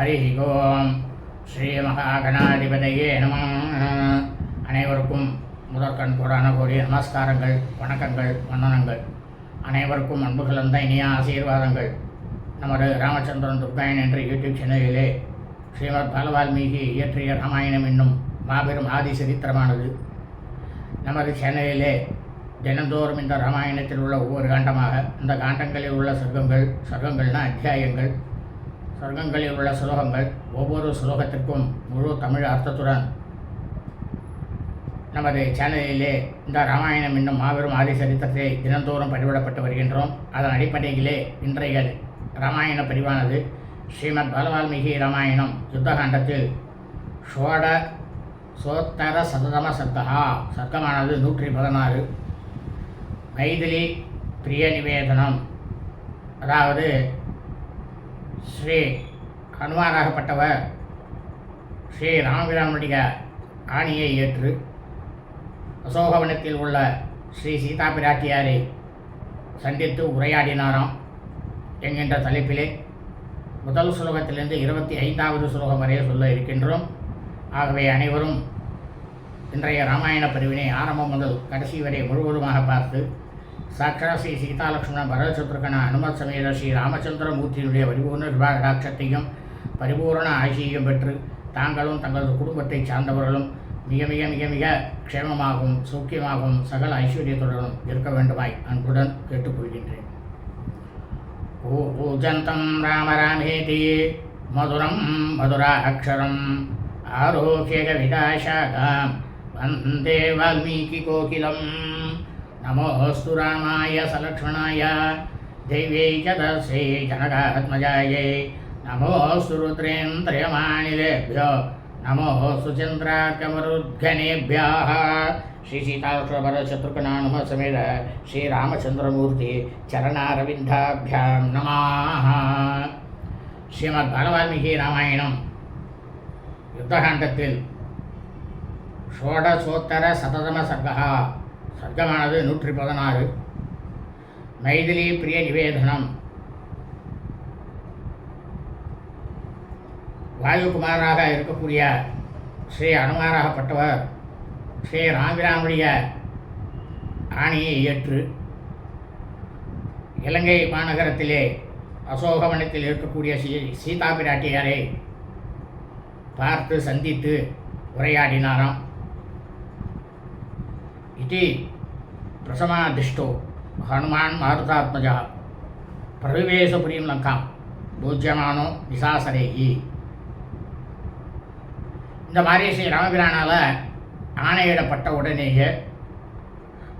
ஹரி ஓம் ஸ்ரீ மகாகணாதிபதியே நம அனைவருக்கும் முதற்கண் கூடான கோடிய நமஸ்காரங்கள் வணக்கங்கள் வந்தனங்கள். அனைவருக்கும் அன்பு கலந்த இனிய ஆசீர்வாதங்கள். நமது ராமச்சந்திரன் துர்காயன் என்ற யூடியூப் சேனலிலே ஸ்ரீமத் பாலவால்மீகி இயற்றிய ராமாயணம் என்னும் மாபெரும் ஆதி சரித்திரமானது நமது சேனலிலே தினந்தோறும் இந்த ராமாயணத்தில் உள்ள ஒவ்வொரு காண்டமாக இந்த காண்டங்களில் உள்ள சர்க்கங்கள் சர்க்கங்கள்னா அத்தியாயங்கள் சர்க்கங்களில் உள்ள ஸ்லோகங்கள் ஒவ்வொரு சுலோகத்திற்கும் முழு தமிழ் அர்த்தத்துடன். நமது சேனலிலே இந்த ராமாயணம் என்னும் மாபெரும் ஆதி சரித்திரத்தை தினந்தோறும் பதிவிடப்பட்டு வருகின்றோம். அதன் அடிப்படையிலே இன்றைய ராமாயண பிரிவானது ஸ்ரீமத் பாலவால்மீகி ராமாயணம் யுத்தகாண்டத்தில் ஷோட சோத்தர சததம சர்க்கா சர்க்கமானது நூற்றி பதினாறு. மைதிலி பிரிய நிவேதனம். அதாவது ஸ்ரீ ஹனுமானாகப்பட்டவர் ஸ்ரீ ராமபிரானுடைய ஆணியை ஏற்று அசோகவனத்தில் உள்ள ஸ்ரீ சீதா பிராட்டியாரை சந்தித்து உரையாடினாராம் என்கின்ற தலைப்பிலே முதல் சுலோகத்திலிருந்து இருபத்தி ஐந்தாவது சுலோகம் வரை சொல்ல இருக்கின்றோம். ஆகவே அனைவரும் இன்றைய ராமாயண பிரிவினை ஆரம்பம் முதல் கடைசி வரை முழுவதுமாக பார்த்து சாட்சாத் ஸ்ரீ சீதாலட்சுமண பரத சத்ருகண அனுமத் சமேத ஸ்ரீ ராமச்சந்திரமூர்த்தியினுடைய வரிபூர்ண விபாகடாட்சத்தையும் பரிபூர்ண ஆசியையும் பெற்று தாங்களும் தங்களது குடும்பத்தைச் சார்ந்தவர்களும் மிக மிக மிக மிக க்ஷேமமாகவும் சௌக்கியமாகவும் சகல ஐஸ்வர்யத்துடனும் இருக்க வேண்டுமாய் அன்புடன் கேட்டுக்கொள்கின்றேன். ஊஜந்தம் ராமராமேதி மதுரம் மதுரா அக்ஷரம் ஆரோக்கிய விகாஷாகாம் வந்தே வால்மீகி கோகிலம். నమోస్తు రామాయ సలక్ష్మణాయ దైవే చే జనకాత్మజాయే నమోస్తు రుద్రేంద్రయమాణిలేభ్యో నమోస్తు చంద్రార్కమరుద్ఘనేభ్యా శ్రీసీతాక్షరభరశత్రుఘ్నానుమ సమేత శ్రీరామచంద్రమూర్తి చరణారవిందాభ్యాం నమా శ్రీమద్భగవాల్మీకి రామాయణం యుద్ధకాండత్తిల్ షోడశోత్తర సతతమ సర్గ சர்க்கமானது நூற்றி பதினாறு. மைதிலி பிரிய நிவேதனம். வாயுகுமாராக இருக்கக்கூடிய ஸ்ரீ அனுமாராகப்பட்டவர் ஸ்ரீ ராமிராமுடைய ஆணையை ஏற்று இலங்கை மாநகரத்திலே அசோகவனத்தில் இருக்கக்கூடிய ஸ்ரீ சீதா பிராட்டியாரை பார்த்து சந்தித்து உரையாடினாராம். இது பிரசமாதிஷ்டோ ஹனுமான் மாருதாத்மஜா பிரவிவேசபுரீம் லங்காம் பூஜ்யமானோ விசாசரேகி இந்த மாதிரி ஸ்ரீ ராமபிரானால் ஆணையிடப்பட்ட உடனேயே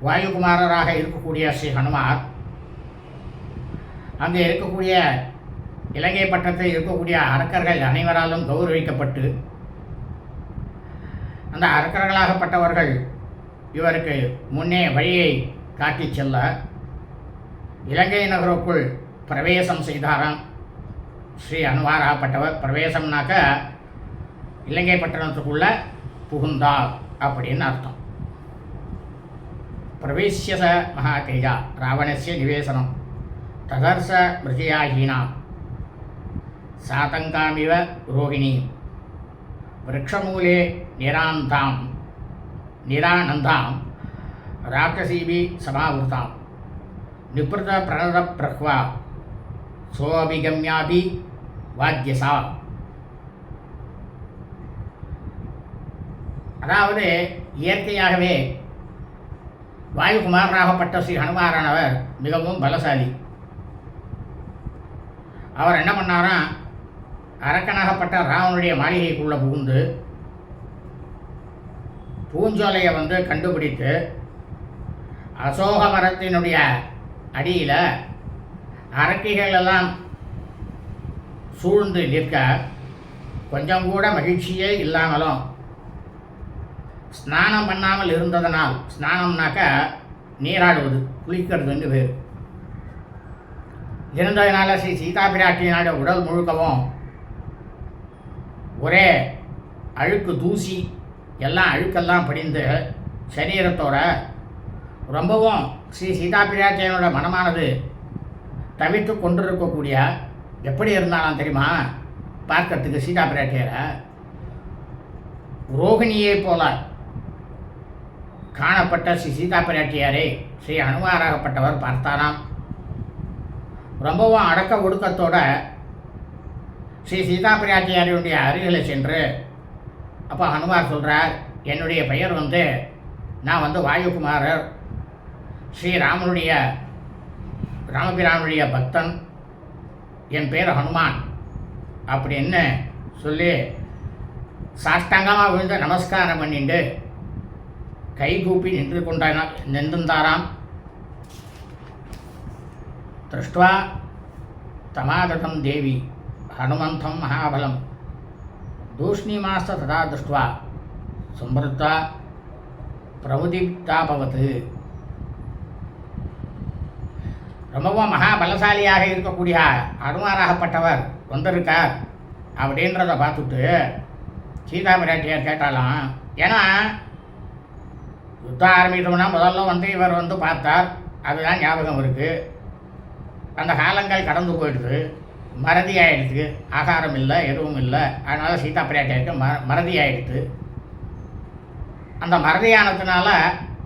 வாயுகுமாரராக இருக்கக்கூடிய ஸ்ரீ ஹனுமார் அங்கே இருக்கக்கூடிய இலங்கை பட்டத்தில் இருக்கக்கூடிய அரக்கர்கள் அனைவராலும் கௌரவிக்கப்பட்டு அந்த அரக்கர்களாகப்பட்டவர்கள் இவருக்கு முன்னே வழியை காட்டிச் செல்ல இலங்கை நகருக்குள் பிரவேசம் செய்தாராம். ஸ்ரீ அனுவாராப்பட்டவர் பிரவேசம்னாக்க இலங்கை பட்டணத்துக்குள்ள புகுந்தார் அப்படின்னு அர்த்தம். பிரவேசிய ச மகாதேஜா ராவணஸ்ய நிவேசனம். ததர்ச மிருதியாஹீனாம் சாதங்காமிவ ரோகிணி. விரக்ஷமூலே நிராந்தாம். நிரானந்தாம் ராட்சசீபி சமாவிருத்தாம் நிப்ரத பிரணத பிரஹ்வா சோபிகம்யாபி வாத்தியசா அதாவது இயற்கையாகவே வாயுகுமாரனாகப்பட்ட ஸ்ரீ ஹனுமாரானவர் மிகவும் பலசாலி. அவர் என்ன பண்ணாரா அரக்கனாகப்பட்ட ராவனுடைய மாளிகைக்குள்ளே புகுந்து பூஞ்சோலையை வந்து கண்டுபிடித்து அசோக மரத்தினுடைய அடியில் அரக்கிகள் எல்லாம் சூழ்ந்து நிற்க கொஞ்சம் கூட மகிழ்ச்சியே இல்லாமலும் ஸ்நானம் பண்ணாமல் இருந்ததனால் ஸ்நானம்னாக்க நீராடுவது குளிக்கிறதுன்னு பேர். இருந்ததுனால ஸ்ரீ சீதா பிராட்டியினுடைய உடல் முழுக்கவும் ஒரே அழுக்கு தூசி எல்லாம் அழுக்கெல்லாம் படிந்து சரீரத்தோட ரொம்பவும் ஸ்ரீ சீதா பிராட்டியனோட மனமானது தவித்து கொண்டிருக்கக்கூடிய எப்படி இருந்தாலும் தெரியுமா? பார்க்கறதுக்கு சீதா பிராட்டியரை ரோகிணியை போல காணப்பட்ட ஸ்ரீ சீதா பிராட்டியாரை ஸ்ரீ அனுமாராகப்பட்டவர் பார்த்தாராம். ரொம்பவும் அடக்க ஒடுக்கத்தோட ஸ்ரீ சீதா பிராட்டியாரியுடைய அருகில் சென்று அப்போ ஹனுமார் சொல்கிறார் என்னுடைய பெயர் வந்து நான் வந்து வாயுகுமாரர். ஸ்ரீராமனுடைய ராமபிரானுடைய பக்தன். என் பேர் ஹனுமான். அப்படின்னு சொல்லி சாஷ்டாங்கமாக விழுந்து நமஸ்காரம் பண்ணிட்டு கைகூப்பி நின்று கொண்டான நின்றிருந்தாராம். திருஷ்டுவா தமாததம் தேவி ஹனுமந்தம் மகாபலம். தூஷ்ணிமாஸ்த ததா திருஷ்டுவா சம்பிருத்தா பிரபுதிப்தாபவத்து ரொம்பவும் மகாபலசாலியாக இருக்கக்கூடிய அனுமாராகப்பட்டவர் வந்திருக்கார் அப்படின்றத பார்த்துட்டு சீதா பிராட்டியார் கேட்டாலாம் ஏன்னா யுத்தம் ஆரம்பித்தோம்னா முதல்ல வந்து இவர் வந்து பார்த்தார். அதுதான் ஞாபகம் இருக்குது அந்த காலங்கள் கடந்து போயிடுது. மறதி ஆகிடுது ஆகாரம் இல்லை எதுவும் இல்லை அதனால் சீதா பிராட்டியாருக்கு ம மறதி ஆகிடுது அந்த மறதியானதுனால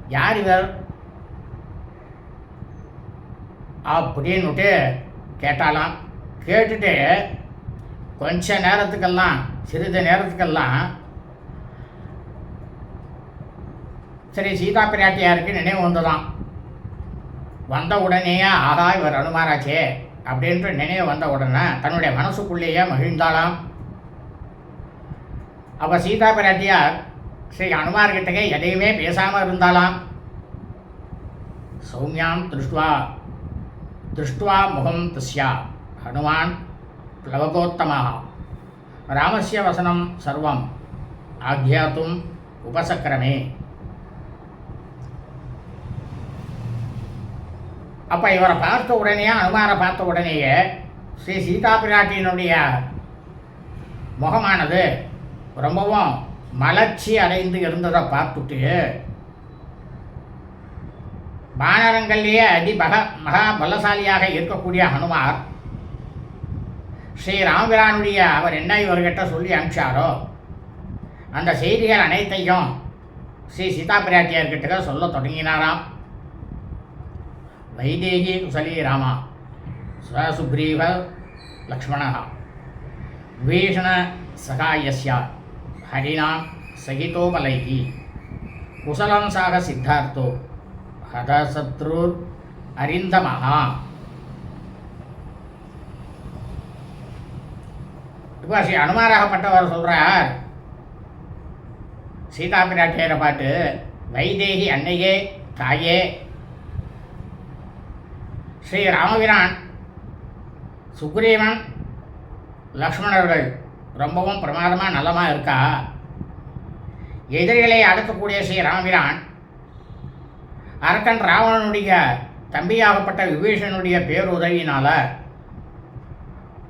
யார் இவர்? அப்படின்னுட்டு கேட்டாலாம். கேட்டுட்டு கொஞ்ச நேரத்துக்கெல்லாம் சிறிது நேரத்துக்கெல்லாம் சரி சீதா பிராட்டியாருக்கு நினைவு வந்ததான் வந்த உடனேயே ஆகா இவர் அனுமாராச்சே. அப்படின்ற நினைவு வந்த உடனே தன்னுடைய மனசுக்குள்ளேயே மகிழ்ந்தாலாம் அப்போ சீதா பிராட்டியார் ஸ்ரீ அனுமார்கிட்டக்கே எதையுமே பேசாமல் இருந்தாலாம் சௌமியாம் திருஷ்டுவா திருஷ்டுவா முகம் திஸ்யா ஹனுமான் லவகோத்தமாக ராமஸ்ய வசனம் சர்வம் ஆக்யாத்தும் உபசக்கிரமே. அப்போ இவரை பார்த்த உடனே அனுமாரை பார்த்த உடனேயே ஸ்ரீ சீதா பிராட்டியினுடைய முகமானது ரொம்பவும் மலர்ச்சி அடைந்து இருந்ததை பார்த்துட்டு வானரங்கள்லேயே அதி பக மகா பலசாலியாக இருக்கக்கூடிய ஹனுமார் ஸ்ரீ ராமபிரானுடைய அவர் என்ன இவர்கிட்ட சொல்லி அனுப்பிச்சாரோ அந்த செய்திகள் அனைத்தையும் ஸ்ரீ சீதா பிராட்டியார்கிட்ட சொல்ல தொடங்கினாராம். வைதேகி குசலி ராமா. சுக்ரீவ லக்ஷ்மணா. விபீஷண சகாயஸ்ய. ஹரிணாம் சகிதோபலைகி. குசலம் சாக சித்தார்த்தோ. ஹதசத்ருர் அரிந்தமஹா. இப்போ ஸ்ரீ அனுமாராகப்பட்டவர் சொல்கிறார் சீதா பிராட்டியரை பாட்டு வைதேகி அன்னையே தாயே ஸ்ரீ ராமபிரான் சுக்ரீவன் லக்ஷ்மணர்கள் ரொம்பவும் பிரமாதமாக நலமாக இருக்கா? எதிரிகளை அடக்கக்கூடிய ஸ்ரீ ராமபிரான் அரக்கன் ராவணனுடைய தம்பியாகப்பட்ட விபீஷனுடைய பேருதவியினால்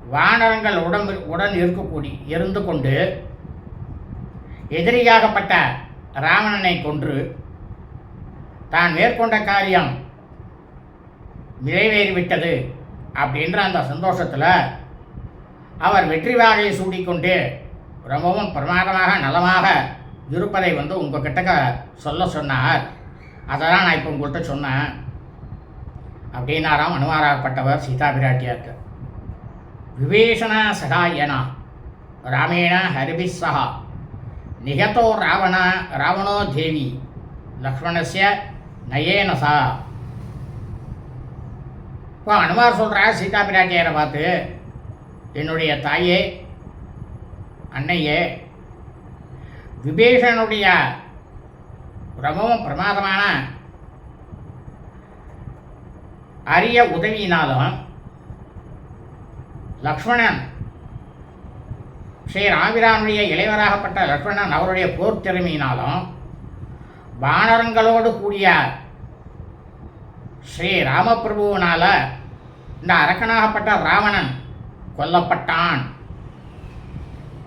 வானரங்கள் உடம்பு உடன் இருக்கக்கூடி இருந்து கொண்டு எதிரியாகப்பட்ட ராவணனை கொன்று தான் மேற்கொண்ட காரியம் நிறைவேறிவிட்டது அப்படின்ற அந்த சந்தோஷத்தில் அவர் வெற்றி வாகையை சூடிக்கொண்டு ரொம்பவும் பிரமாதமாக நலமாக இருப்பதை வந்து உங்கள் கிட்டக்க சொல்ல சொன்னார். அதை தான் நான் இப்போ உங்கள்கிட்ட சொன்னேன். அப்படின்னாராம் அனுமாராகப்பட்டவர் சீதா பிராட்டியாருக்கு விவேஷண சகாயனா ராமேண ஹரிபிஸ்ஸா நிகதோ ராவண ராவணோ தேவி லக்ஷ்மணஸ்ய நயேன சா இப்போ அனுமார் சொல்கிறா சீதா பிராட்டியாரை பார்த்து. என்னுடைய தாயே அன்னையே விபீஷனுடைய ரொம்பவும் பிரமாதமான அரிய உதவியினாலும் லக்ஷ்மணன் ஸ்ரீ ராமிரானுடைய இளைவராகப்பட்ட லக்ஷ்மணன் அவருடைய போர் திறமையினாலும் வானரங்களோடு கூடிய ஸ்ரீ ராமபிரபுவனால் இந்த அரக்கனாகப்பட்ட ராவணன் கொல்லப்பட்டான்.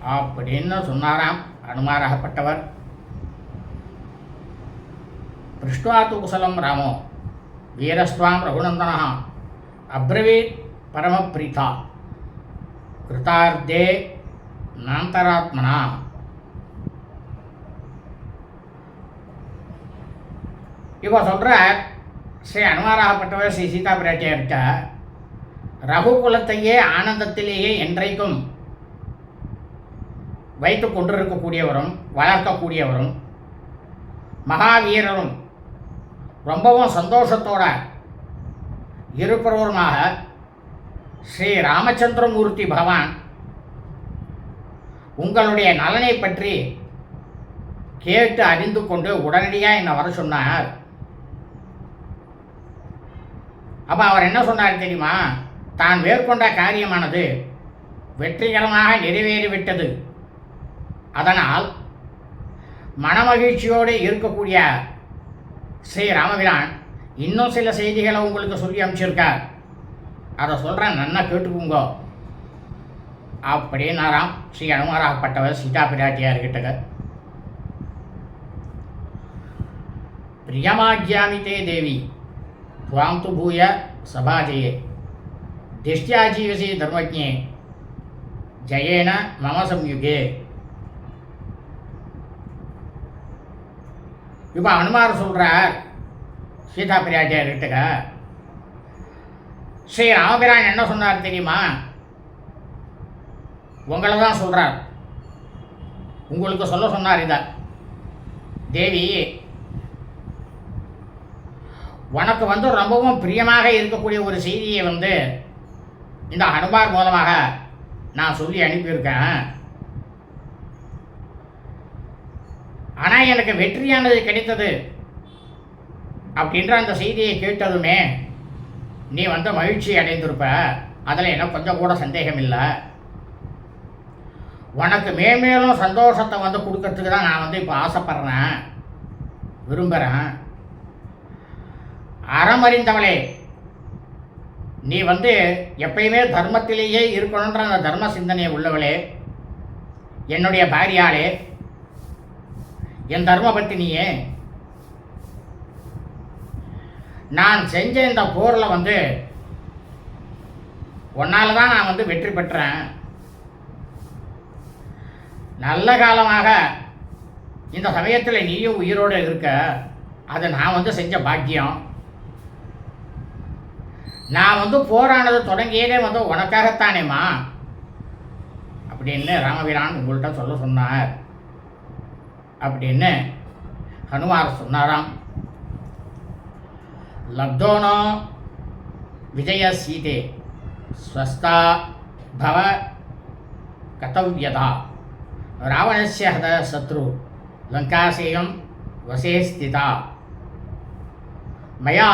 அப்படின்னு சொன்னாராம். அனுமாராகப்பட்டவர். பிருஷ்டுவாத்து குசலம் ராமோ. வீரஸ்வாம் ரகுநந்தனா அப்ரவீத் பரமப்ரீதா. கிருதார்த்தே நாந்தராத்மனா. இவ சொல்கிறார் ஸ்ரீ அனுமாராகப்பட்டவர் ஸ்ரீ சீதா பிராட்டியார்கிட்ட ரகுகுலத்தையே ஆனந்தத்திலேயே என்றைக்கும் வைத்து கொண்டிருக்கக்கூடியவரும் வளர்க்கக்கூடியவரும் மகாவீரரும் ரொம்பவும் சந்தோஷத்தோட இருப்பவருமாக ஸ்ரீ ராமச்சந்திரமூர்த்தி பகவான் உங்களுடைய நலனை பற்றி கேட்டு அறிந்து கொண்டு உடனடியாக என்னை வர சொன்னார். அப்போ அவர் என்ன சொன்னார் தெரியுமா? தான் மேற்கொண்ட காரியமானது வெற்றிகரமாக நிறைவேறிவிட்டது. அதனால் மனமகிழ்ச்சியோடு இருக்கக்கூடிய ஸ்ரீ ராமபிரான் இன்னும் சில செய்திகளை உங்களுக்கு சொல்லி அனுப்பிச்சிருக்கார். அதை சொல்கிறேன் நல்லா கேட்டுக்குங்க. அப்படின்னாராம் ஸ்ரீ அனுமாராகப்பட்டவர் சீதா பிராட்டியார்கிட்ட. பிரியமாஜ்யாமி தே தேவி துவாம் து பூய சபாஜயே திஷ்டியாஜீவசி தர்மஜே ஜயேன மம இப்போ அனுமார் சொல்கிறார் சீதா பிரியாட்டியார் ஸ்ரீ ராமபிரான் என்ன சொன்னார் தெரியுமா? உங்களை தான் சொல்கிறார் உங்களுக்கு சொல்ல சொன்னார் இதை தேவி உனக்கு வந்து ரொம்பவும் பிரியமாக இருக்கக்கூடிய ஒரு செய்தியை வந்து இந்த ஹனுமார் மூலமாக நான் சொல்லி அனுப்பியிருக்கேன். ஆனால் எனக்கு வெற்றியானது கிடைத்தது அப்படின்ற அந்த செய்தியை கேட்டதுமே நீ வந்து மகிழ்ச்சி அடைந்திருப்ப. அதில் எனக்கு கொஞ்சம் கூட சந்தேகம் இல்லை. உனக்கு மேன்மேலும் சந்தோஷத்தை வந்து கொடுக்கறதுக்கு தான் நான் வந்து இப்போ ஆசைப்பட்றேன் விரும்புகிறேன் அறமறிந்தவளே நீ வந்து எப்பயுமே தர்மத்திலேயே இருக்கணுன்ற அந்த தர்ம சிந்தனையை உள்ளவளே. என்னுடைய பாரியாளே என் தர்மபத்தினியே நான் செஞ்ச இந்த போரில் வந்து ஒன்னால் தான் நான் வந்து வெற்றி பெற்றேன். நல்ல காலமாக இந்த சமயத்தில் நீயும் உயிரோடு இருக்க அது நான் வந்து செஞ்ச பாக்கியம். நான் வந்து போரானது தொடங்கியதே வந்து உனக்காகத்தானேம்மா? அப்படின்னு ராமவீரான் உங்கள்கிட்ட சொல்ல சொன்னார். அப்படின்னு ஹனுமார் சொன்னாராம். லப்தோனோ விஜய சீதே ஸ்வஸ்தா பவ கதவியதா ராவணஸ்ய ஹத சத்ரு லங்காசேயம் வசே ஸ்திதா மயா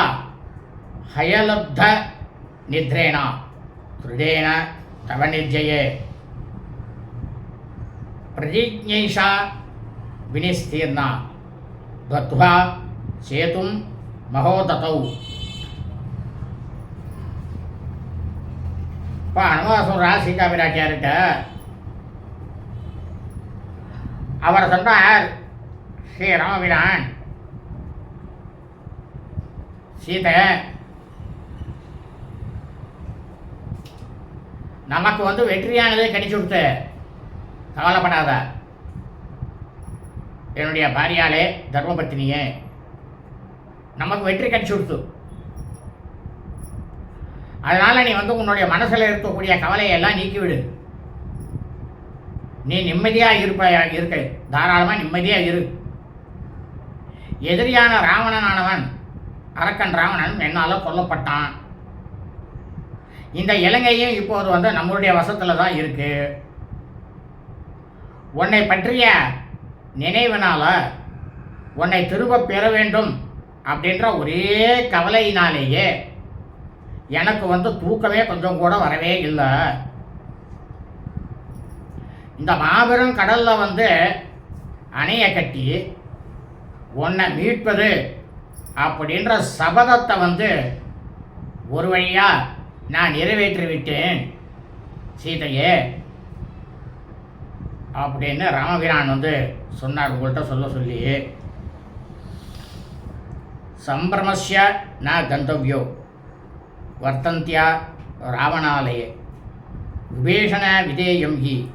ஹயலப்த நித்ரேனா. திருடேன தவ நிர்ஜயே பிரதிஜைஷா வினிஸ்தீர்ணா. பத்வா சேதும் மகோததௌ. இப்போ அனுமார் சொல்கிறார் சீதா பிராட்டியார்கிட்ட அவர் சொன்னார் ஸ்ரீ ராமபிரான் சீதை நமக்கு வந்து வெற்றியானது கிடைச்சு கொடுத்து கவலைப்படாத. என்னுடைய பாரியாலே தர்மபத்தினியே. நமக்கு வெற்றி கிடைச்சு கொடுத்து. அதனால் நீ வந்து உன்னுடைய மனசில் இருக்கக்கூடிய கவலையெல்லாம் நீக்கிவிடு. நீ நிம்மதியாக இருப்பாயா இருக்க. தாராளமாக நிம்மதியாக இரு. எதிரியான ராவணனானவன் அரக்கன் ராவணன் என்னால் கொல்லப்பட்டான். இந்த இலங்கையும் இப்போது வந்து நம்மளுடைய வசத்தில் தான் இருக்கு. உன்னை பற்றிய நினைவினால உன்னை திரும்ப பெற வேண்டும் அப்படின்ற ஒரே கவலையினாலேயே எனக்கு வந்து தூக்கமே கொஞ்சம் கூட வரவே இல்லை. இந்த மாபெரும் கடலில் வந்து அணையை கட்டி உன்னை மீட்பது அப்படின்ற சபதத்தை வந்து ஒரு வழியாக நான் நிறைவேற்றிவிட்டேன். சீதையே. அப்படின்னு ராமபிரான் வந்து சொன்னார். உங்கள்கிட்ட சொல்ல சொல்லி. சம்பிரமஸ்ய ந கந்தவ்யோ வர்த்தந்தியா ராவணாலயே. விபீஷண விதேயம் ஹி.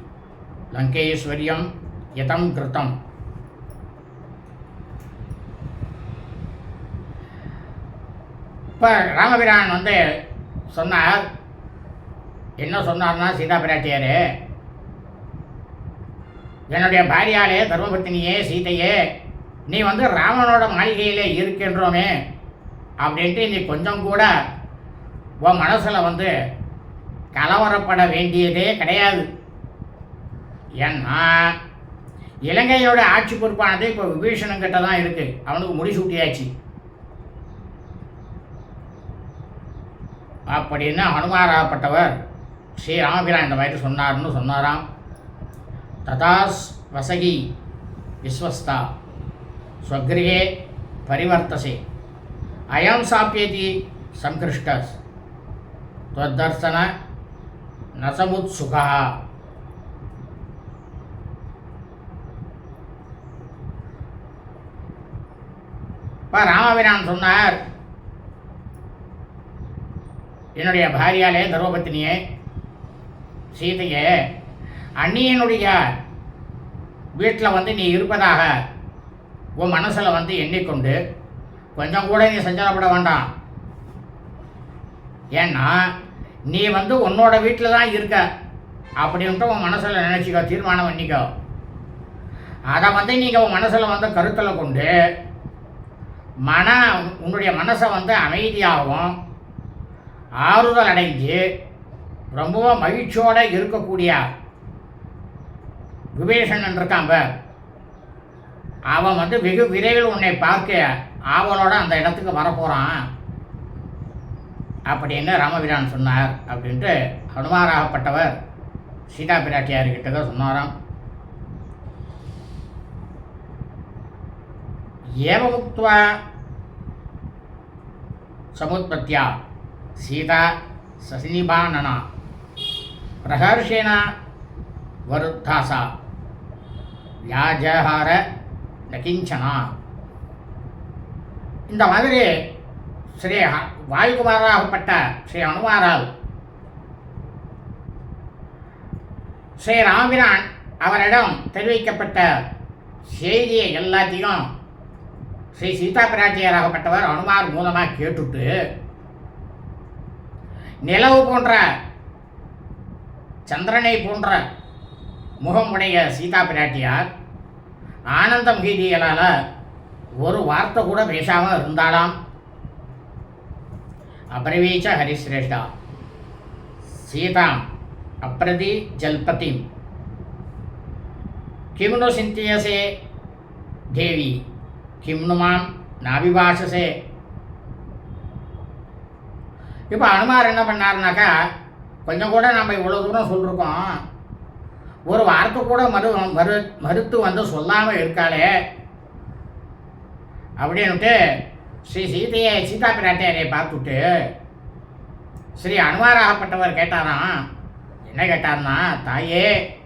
லங்கேஸ்வரியம் யதம் கிருத்தம். இப்போ ராமபிரான் வந்து சொன்னார். என்ன சொன்னார்னா சீதா பிராட்டியார் என்னுடைய பாரியாலே தர்மபத்தினியே சீதையே நீ வந்து ராமனோட மாளிகையிலே இருக்கின்றோமே அப்படின்ட்டு நீ கொஞ்சம் கூட உன் மனசில் வந்து கலவரப்பட வேண்டியதே கிடையாது. ஏன்னா இலங்கையோட ஆட்சி பொறுப்பானது இப்போ விபீஷணங்கிட்ட தான் இருக்குது அவனுக்கு முடிசூட்டியாச்சு. அப்படின்னு அனுமாராப்பட்டவர் ஸ்ரீ ராமபிரான் இந்த மாதிரி சொன்னார்னு சொன்னாராம். ததாஸ் வசகி விஸ்வஸ்தா. ஸ்வக்ரியே பரிவர்த்தசே. அயம் சாப்பியதி சங்கிருஷ்டஸ் துவத்தர்சன நசமுத்சுகா. இப்போ ராமபிரான் சொன்னார் என்னுடைய பாரியாலே தர்மபத்தினியே சீதையே அந்நியனுடைய வீட்டில் வந்து நீ இருப்பதாக உன் மனசில் வந்து எண்ணிக்கொண்டு கொஞ்சம் கூட நீ சஞ்சலப்பட வேண்டாம். ஏன்னா நீ வந்து உன்னோட வீட்டில் தான் இருக்க. அப்படின்ட்டு உன் மனசில் நினச்சிக்கோ தீர்மானம் பண்ணிக்கோ. அதை வந்து நீங்கள் உன் மனசில் வந்து கருத்தில் கொண்டு மன உன்னுடைய மனசை வந்து அமைதியாகவும் ஆறுதல் அடைஞ்சு ரொம்பவும் மகிழ்ச்சியோடு இருக்கக்கூடிய விபீஷணன் இருக்கான் அவன் வந்து வெகு விரைவில் உன்னை பார்க்க ஆவலோட அந்த இடத்துக்கு வரப்போகிறான் அப்படின்னு ராமபிரான் சொன்னார் அப்படின்ட்டு ஹனுமாராகப்பட்டவர் சீதா பிராட்டியார்கிட்ட தான் சொன்னாராம். ஏவமுக்துவா சமுத்பத்தியா சீதா சசினிபானனா. பிரகர்ஷேன வருத்தாசா. வியாஜஹார நகிஞ்சனா. இந்த மாதிரி ஸ்ரீ வாயுகுமாராகப்பட்ட ஸ்ரீ அனுமாரால். ஸ்ரீ ராமிரான் அவரிடம் தெரிவிக்கப்பட்ட செய்தியை எல்லாத்தையும் ஸ்ரீ சீதா பிராட்டியராகப்பட்டவர் அனுமார் மூலமாக கேட்டுட்டு நிலவு போன்ற சந்திரனை போன்ற முகமுடைய சீதா பிராட்டியார் ஆனந்தம் கீதியலால் ஒரு வார்த்தை கூட பேசாமல் இருந்தாலாம் அபிரவீச்ச ஹரிசிரேஷ்டா சீதாம் அப்ரதி ஜல்பதிம் கிம்னு சிந்தியசே தேவி. கிம் மாம் நாபிபாஷசே இப்போ அனுமார் என்ன பண்ணாருனாக்கா கொஞ்சம் கூட நம்ம இவ்வளோ தூரம் சொல்லிருக்கோம். ஒரு வார்த்தை கூட மறு மறு மறுத்து வந்து சொல்லாமல் இருக்காளே. அப்படின்ட்டு ஸ்ரீ சீதையை சீதா பிராட்டியாரை பார்த்துட்டு ஸ்ரீ அனுமாராகப்பட்டவர் கேட்டாராம். என்ன கேட்டார்னா தாயே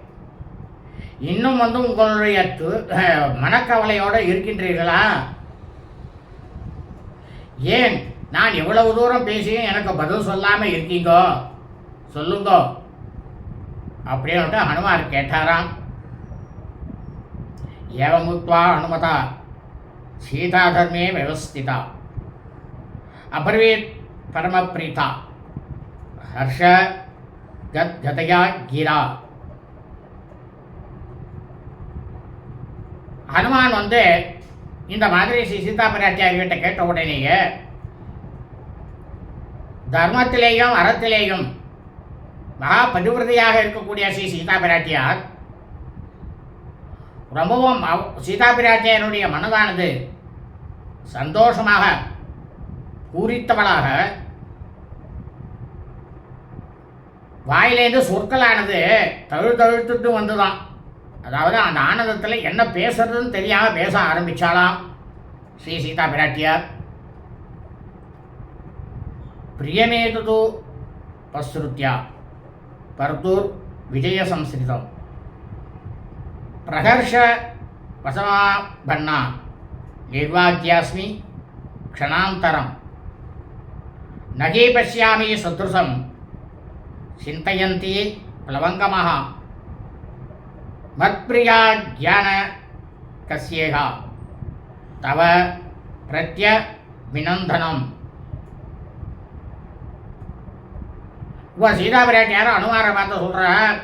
இன்னும் வந்து உங்களுடைய து- மனக்கவலையோடு இருக்கின்றீர்களா? ஏன் நான் எவ்வளவு தூரம் பேசியும் எனக்கு பதில் சொல்லாமல் இருக்கீங்கோ? சொல்லுங்கோ. அப்படின்னுட்டு ஹனுமார் கேட்டாராம். ஏவமுத்வா ஹனுமதா சீதாதர்மே விவஸ்திதா. அபர்வீத் பரமப்ரீதா. ஹர்ஷ கத் கதையா கீரா. ஹனுமான் வந்து இந்த மாதிரி ஸ்ரீ சீதா பிராட்டியார்கிட்ட கேட்ட உடனேயே தர்மத்திலேயும் அறத்திலேயும் மகா பதிவிரதையாக இருக்கக்கூடிய ஸ்ரீ சீதா பிராட்டியார் ரொம்பவும் சீதா பிராட்டியாருடைய மனதானது சந்தோஷமாக பூரித்தவளாக வாயிலேருந்து சொற்களானது தழு தழுத்துட்டு வந்துதான். அதாவது அந்த ஆனந்தத்தில் என்ன பேசுறதுன்னு தெரியாமல் பேச ஆரம்பித்தாலாம் ஸ்ரீ சீதா பிராட்டியார் ప్రియమేతు ప్రసృత్య పర్దూర్ విజయ సంస్కృతం ప్రహర్ష వసమాభన్న నిర్వాద్యాస్మి క్షణాంతరం నగే పశ్యామి సదృశం చింతయంతి ప్లవంగమ మత్ప్రియా జ్ఞాన కస్యేహ తవ ప్రత్యభినందనం இப்போ சீதா பிராட்டியார் அனுமாரை பார்த்து சொல்கிறார்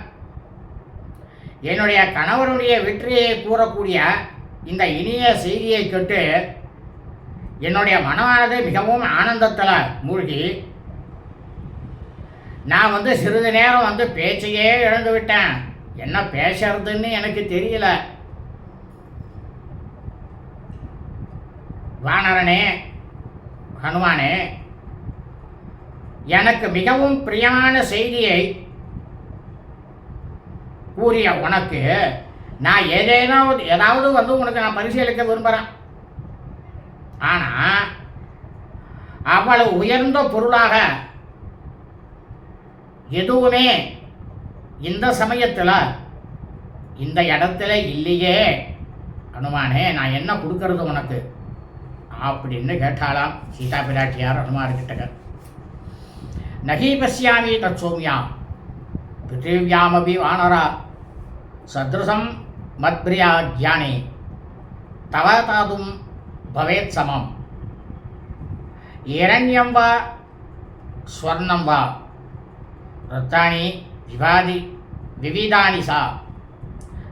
என்னுடைய கணவருடைய வெற்றியை கூறக்கூடிய இந்த இனிய செய்தியை கேட்டு என்னுடைய மனமானது மிகவும் ஆனந்தத்தில் மூழ்கி நான் வந்து சிறிது நேரம் வந்து பேச்சையே இழந்து விட்டேன். என்ன பேசுறதுன்னு எனக்கு தெரியல. வானரனே ஹனுமானே எனக்கு மிகவும் பிரியமான செய்தியை கூறிய உனக்கு நான் ஏதேனாவது ஏதாவது வந்து உனக்கு நான் பரிசீலிக்க விரும்புகிறேன் ஆனால் அவ்வளவு உயர்ந்த பொருளாக எதுவுமே இந்த சமயத்தில் இந்த இடத்துல இல்லையே. அனுமானே நான் என்ன கொடுக்கறது உனக்கு? அப்படின்னு கேட்டாலாம் சீதா பிராட்டியார் அனுமார்கிட்ட नहि पश्यामि तत्सौम्या। पृथिव्यामपि वानर। सदृश मद्रिया ज्ञानी। तव तातुं भवेत् समम्। हिरण्यं वा स्वर्णं वा। रत्नानि विवादि विविधानि सा।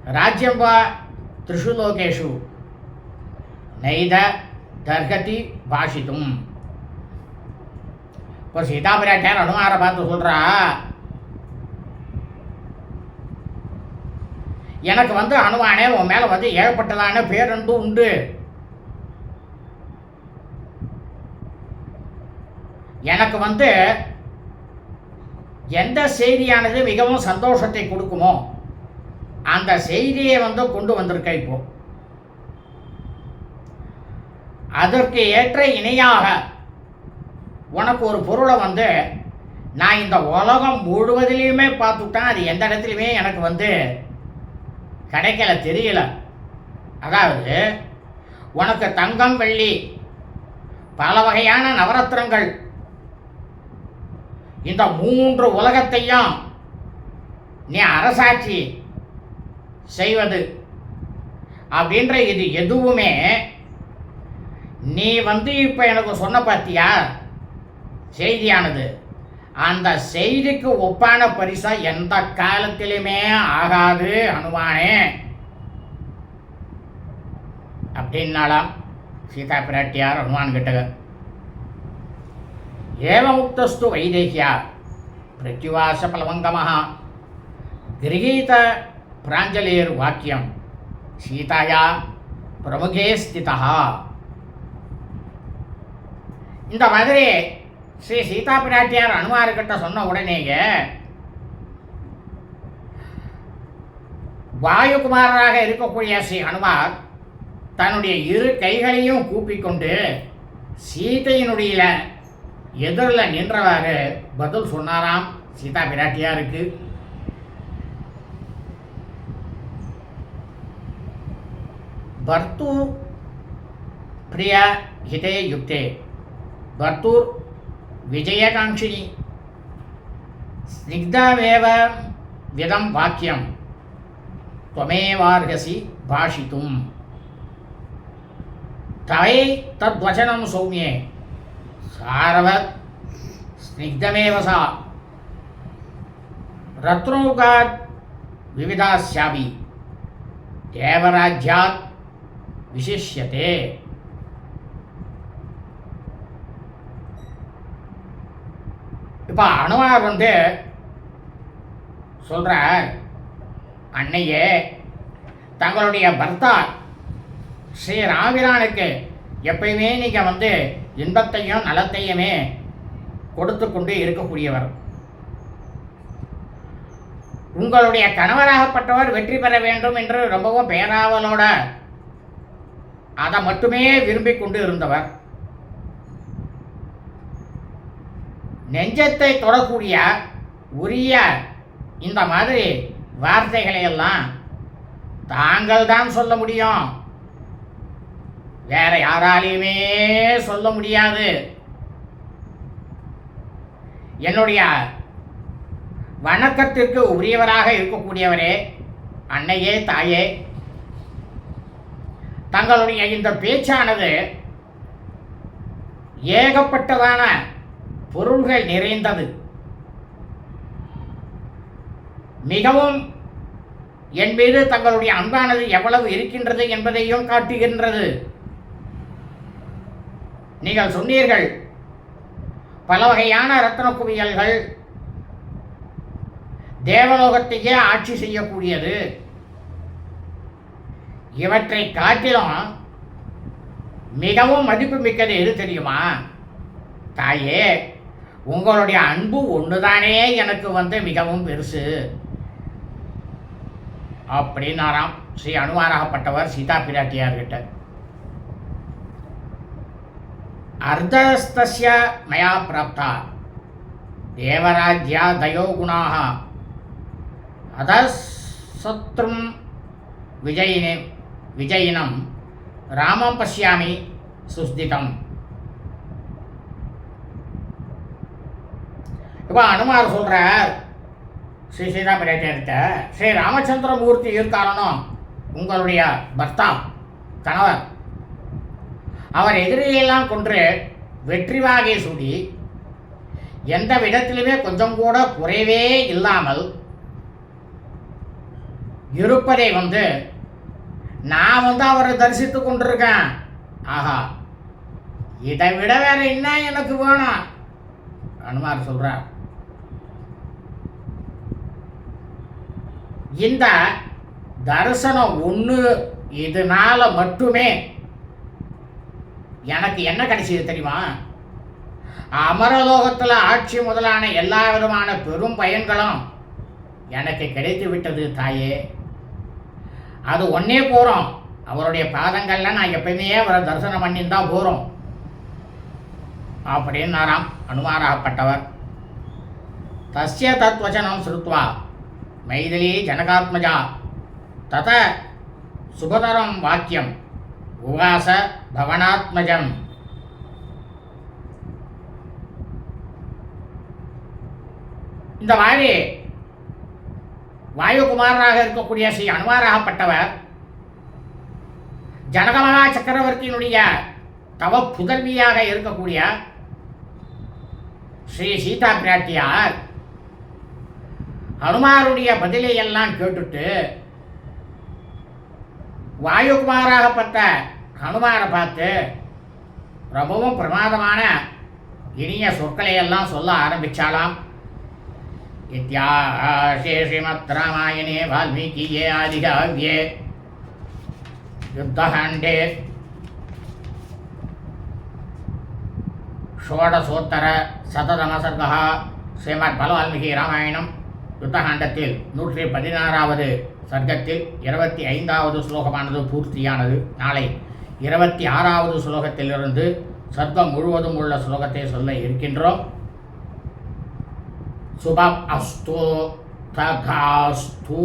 राज्यं वा त्रिषु लोकेषु। नैद दर्हति भाषितुम्। இப்போ சீதா பிராட்டியார் அனுமாரை பார்த்து சொல்கிறா எனக்கு வந்து அனுமானே உன் மேலே வந்து ஏகப்பட்டதான பேரன்பு உண்டு. எனக்கு வந்து எந்த செய்தியானது மிகவும் சந்தோஷத்தை கொடுக்குமோ அந்த செய்தியை வந்து கொண்டு வந்திருக்க இப்போ. அதற்கு ஏற்ற இணையாக உனக்கு ஒரு பொருளை வந்து நான் இந்த உலகம் முழுவதிலையுமே பார்த்துட்டேன். அது எந்த இடத்துலையுமே எனக்கு வந்து கிடைக்கல தெரியல. அதாவது உனக்கு தங்கம் வெள்ளி பல வகையான நவரத்னங்கள் இந்த மூன்று உலகத்தையும் நீ அரசாட்சி செய்வது அப்படின்ற இது எதுவுமே நீ வந்து இப்போ எனக்கு சொன்ன பார்த்தியா செய்தியானது. அந்த செய்திக்கு ஒப்பான பரிசா எந்த காலத்திலுமே ஆகாது அனுமானே. அப்படின்னாலாம் சீதா பிராட்டியார் அனுமான் கிட்ட ஏவமுக்தஸ்து வைதேகியா பிரத்யுவாச பலவங்கமாக கிரகீத பிராஞ்சலேர் வாக்கியம் சீதாயா பிரமுகே ஸ்திதா இந்த மாதிரி ஸ்ரீ சீதா பிராட்டியார் அனுமார்கிட்ட சொன்ன உடனேயே வாயுகுமாரராக இருக்கக்கூடிய ஸ்ரீ ஹனுமார் தன்னுடைய இரு கைகளையும் கூப்பிக்கொண்டு சீதையினுடைய எதிரில் நின்றவாறு பதில் சொன்னாராம் சீதா பிராட்டியாருக்கு பர்த்து பிரியா ஹிதே யுக்தே. பர்த்தூர் విజయకాంక్షిణి స్నిగ్ధమేవ విదం వాక్యం త్వమేవార్హసి భాషితుం తవై తద్వచనం సౌమ్యే సారవ స్నిగ్ధమేవ సా రత్నౌగాత్ వివిధాస్యామి దేవరాజ్యాత్ విశిష్యతే இப்போ அனுமார் வந்து சொல்கிறார் அன்னையே தங்களுடைய பர்த்தா ஸ்ரீ ராமிரானுக்கு எப்பயுமே நீங்கள் வந்து இன்பத்தையும் நலத்தையுமே கொடுத்து கொண்டு இருக்கக்கூடியவர். உங்களுடைய கணவராகப்பட்டவர் வெற்றி பெற வேண்டும் என்று ரொம்பவும் பேராவலோட அதை மட்டுமே விரும்பிக் கொண்டு இருந்தவர். நெஞ்சத்தை தொடக்கூடிய உரிய இந்த மாதிரி வார்த்தைகளை எல்லாம் தாங்கள் தான் சொல்ல முடியும். வேற யாராலையுமே சொல்ல முடியாது. என்னுடைய வணக்கத்திற்கு உரியவராக இருக்கக்கூடியவரே அன்னையே தாயே தங்களுடைய இந்த பேச்சானது ஏகப்பட்டதான பொருள்கள் நிறைந்தது. மிகவும் என் மீது தங்களுடைய அன்பானது எவ்வளவு இருக்கின்றது என்பதையும் காட்டுகின்றது. நீங்கள் சொன்னீர்கள் பல வகையான ரத்ன குவியல்கள் தேவலோகத்தையே ஆட்சி செய்யக்கூடியது. இவற்றை காட்டிலும் மிகவும் மதிப்புமிக்கது எது தெரியுமா? தாயே உங்களுடைய அன்பு ஒன்றுதானே எனக்கு வந்து மிகவும் பெருசு. அப்படின்னாராம். ஸ்ரீ அனுமாராகப்பட்டவர் சீதா பிராட்டியார்கிட்ட. அர்த்தஸ்தஸ்ய மயா பிராப்தா. தேவராஜ்யா தயோ குணாக அதசத்ரும் விஜயினே விஜயினம். ராமம் பசியாமி சுஸ்திதம். இப்போ அனுமார் சொல்கிறார் ஸ்ரீ சீதா ஸ்ரீ ராமச்சந்திரமூர்த்தி இருக்காரனும் உங்களுடைய பர்த்தா கணவர். அவர் எதிரியெல்லாம் கொன்று வெற்றி வாகை சூடி எந்த விதத்திலுமே கொஞ்சம் கூட குறைவே இல்லாமல் இருப்பதை வந்து நான் வந்து அவரை தரிசித்து கொண்டிருக்கேன். ஆஹா இதை விட வேற என்ன எனக்கு வேணும்? அனுமார் சொல்கிறார் இந்த தரிசனம் ஒன்று இதனால மட்டுமே எனக்கு என்ன கிடைச்சது தெரியுமா? அமரலோகத்தில் ஆட்சி முதலான எல்லா விதமான பெரும் பயன்களும் எனக்கு கிடைத்து விட்டது தாயே. அது ஒன்னே போகிறோம் அவருடைய பாதங்கள்ல நான் எப்பயுமே அவரை தரிசனம் பண்ணியிருந்தா போகிறோம் அப்படின்னாராம் அனுமாராகப்பட்டவர். தஸ்ய தத்வச்சனம் சுருத்வா மைதிலி ஜனகாத்மஜா. தத சுபதரம் வாக்கியம். உவாச பவனாத்மஜம். இந்த மாதிரி வாயுகுமாரராக இருக்கக்கூடிய ஸ்ரீ அனுமாராகப்பட்டவர் ஜனகமகா சக்கரவர்த்தியினுடைய தவ புதல்வியாக இருக்கக்கூடிய ஸ்ரீ சீதா பிராட்டியார் ஹனுமாருடைய பதிலை எல்லாம் கேட்டுட்டு வாயுகுமாராகப்பட்ட ஹனுமாரை பார்த்து ரொம்பவும் பிரமாதமான இனிய சொற்களை எல்லாம் சொல்ல ஆரம்பிச்சாலாம் இத்தியாசே ஸ்ரீமத் ராமாயணே வால்மீகியே ஆதிகாவியே யுத்தகாண்டே. ஷோடசோத்தர சததமசர்கா ஸ்ரீமத் பலவால்மீகி ராமாயணம். யுத்தகாண்டத்தில் நூற்றி பதினாறாவது சர்க்கத்தில் இருபத்தி ஐந்தாவது ஸ்லோகமானது பூர்த்தியானது. நாளை இருபத்தி ஆறாவது ஸ்லோகத்திலிருந்து சர்க்கம் முழுவதும் உள்ள ஸ்லோகத்தை சொல்ல இருக்கின்றோம். சுபம் அஸ்தோ தகாஸ்தூ